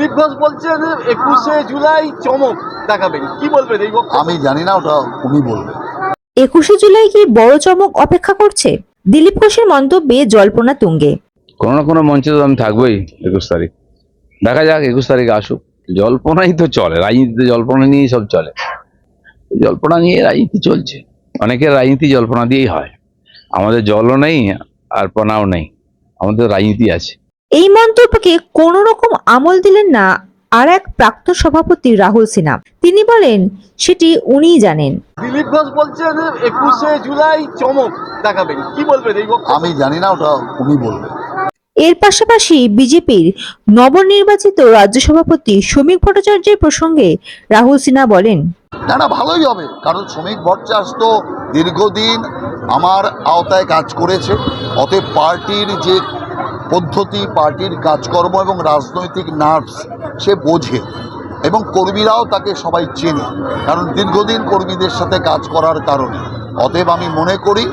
দিলীপ ঘোষ বলছেন একুশে জুলাই চমক দেখাবেন। কি বলবেন এই বক্তব্য? আমি জানি না ওটা উনি বলবেন। একুশে জুলাই কি বড় চমক অপেক্ষা করছে? দিলীপ ঘোষের মন্তব্যে জল্পনা তুঙ্গে। কোনো না কোনো মঞ্চে তো আমি থাকবোই একুশ তারিখ। দেখা যাক একুশ তারিখে আসুক। জল্পনাই তো চলে রাজনীতিতে জল্পনা নিয়েই সব চলে। জল্পনা নিয়ে রাজনীতি চলছে। অনেকের রাজনীতি জল্পনা দিয়েই হয়। আমাদের জলও নেই আর পনাও নেই। আমাদের রাজনীতি আছে। এই মন্তব্যকে কোন রকম আমল দিলেন না আর এক প্রাক্তন সভাপতি রাহুল সিনহা। তিনি বলেন সেটি উনিই জানেন। দিলীপ ঘোষ বলছেন একুশে জুলাই চমক দেখাবেন। কি বলবেন এই বক্তব্য? আমি জানি না ওটা উনি বলবেন। এর পাশাপাশি বিজেপির নবনির্বাচিত রাজ্য সভাপতি শ্রমিক ভট্টাচার্যের প্রসঙ্গে রাহুল সিনহা বলেন না না ভালোই হবে। কারণ শ্রমিক ভট্টাচার্য তো দীর্ঘদিন আমার আওতায় কাজ করেছে। অতএব পার্টির যে পদ্ধতি পার্টির কাজকর্ম এবং রাজনৈতিক নার্ভস সে বোঝে এবং কর্মীরাও তাকে সবাই চেনে। কারণ দীর্ঘদিন কর্মীদের সাথে কাজ করার কারণে। অতএব আমি মনে করি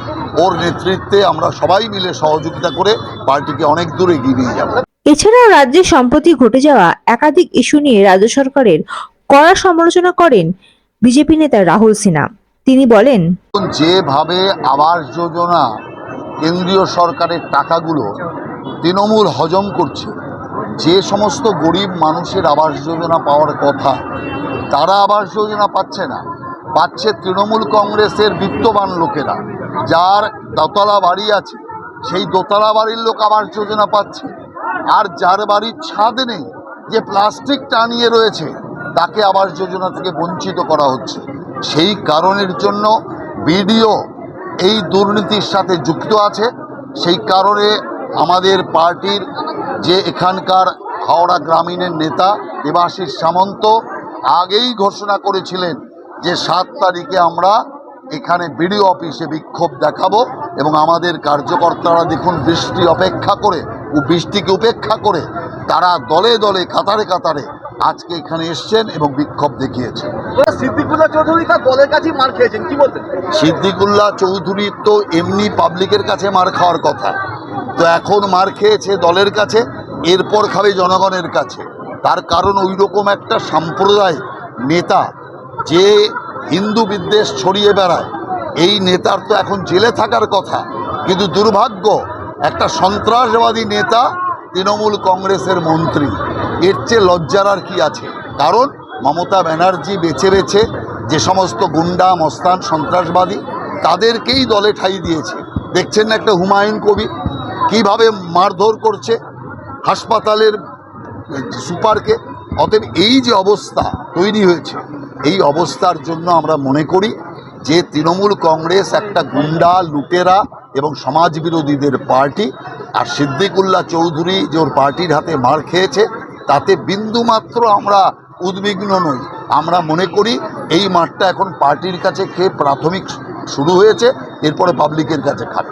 ওর নেতৃত্বে আমরা সবাই মিলে সহযোগিতা করে পার্টিকে অনেক দূরে এগিয়ে নিয়ে যাব। এছাড়াও রাজ্যে সম্প্রতি ঘটে যাওয়া একাধিক ইস্যু নিয়ে রাজ্য সরকারের কড়া সমালোচনা করেন বিজেপি নেতা রাহুল সিনহা। তিনি বলেন যেভাবে আবাস যোজনা কেন্দ্রীয় সরকারের টাকাগুলো তৃণমূল হজম করছে। যে সমস্ত গরিব মানুষের আবাস যোজনা পাওয়ার কথা, তারা আবাস যোজনা পাচ্ছে না। পাচ্ছে তৃণমূল কংগ্রেসের বিত্তবান লোকেরা, যার দোতলা বাড়ি আছে, সেই দোতলা বাড়ির লোক আবাস যোজনা পাচ্ছে। আর যার বাড়ির ছাদ নেই, যে প্লাস্টিক টানিয়ে রয়েছে, তাকে আবাস যোজনা থেকে বঞ্চিত করা হচ্ছে। সেই কারণের জন্য বিডিও এই দুর্নীতির সাথে যুক্ত আছে। সেই কারণে আমাদের পার্টির যে এখানকার হাওড়া গ্রামীণের নেতা দেবাশিস সামন্ত আগেই ঘোষণা করেছিলেন যে সাত তারিখে আমরা এখানে বিডিও অফিসে বিক্ষোভ দেখাবো এবং আমাদের কার্যকর্তারা দেখুন বৃষ্টি অপেক্ষা করে ও বৃষ্টিকে উপেক্ষা করে তারা দলে দলে কাতারে কাতারে আজকে এখানে এসছেন এবং বিক্ষোভ দেখিয়েছেন। সিদ্দিকুল্লাহ চৌধুরী তার দলের কাছেই মার খেয়েছেন কি বলবেন সিদ্দিকুল্লাহ চৌধুরীর তো এমনি পাবলিকের কাছে মার খাওয়ার কথা। তো এখন মার খেয়েছে দলের কাছে, এরপর খাবে জনগণের কাছে। তার কারণ ওই রকম একটা সাম্প্রদায়িক নেতা যে হিন্দু বিদ্বেষ ছড়িয়ে বেড়ায়, এই নেতার তো এখন জেলে থাকার কথা। কিন্তু দুর্ভাগ্য, একটা সন্ত্রাসবাদী নেতা তৃণমূল কংগ্রেসের মন্ত্রী। এর চেয়ে লজ্জার আর কি আছে? কারণ মমতা ব্যানার্জি বেছে বেছে যে সমস্ত গুন্ডা, মস্তান, সন্ত্রাসবাদী, তাদেরকেই দলে ঠাই দিয়েছে। দেখছেন না একটা হুমায়ুন কবির? কীভাবে মারধর করছে হাসপাতালের সুপারকে, অতএব এই যে অবস্থা তৈরি হয়েছে, এই অবস্থার জন্য আমরা মনে করি যে তৃণমূল কংগ্রেস একটা গুন্ডা, লুটেরা এবং সমাজ বিরোধীদের পার্টি, আর সিদ্দিকুল্লাহ চৌধুরী যে ওর পার্টির হাতে মার খেয়েছে, তাতে বিন্দুমাত্র আমরা উদ্বিগ্ন নই। আমরা মনে করি এই মাঠটা এখন পার্টির কাছে খেয়ে প্রাথমিক শুরু হয়েছে, এরপরে পাবলিকের কাছে খাবে।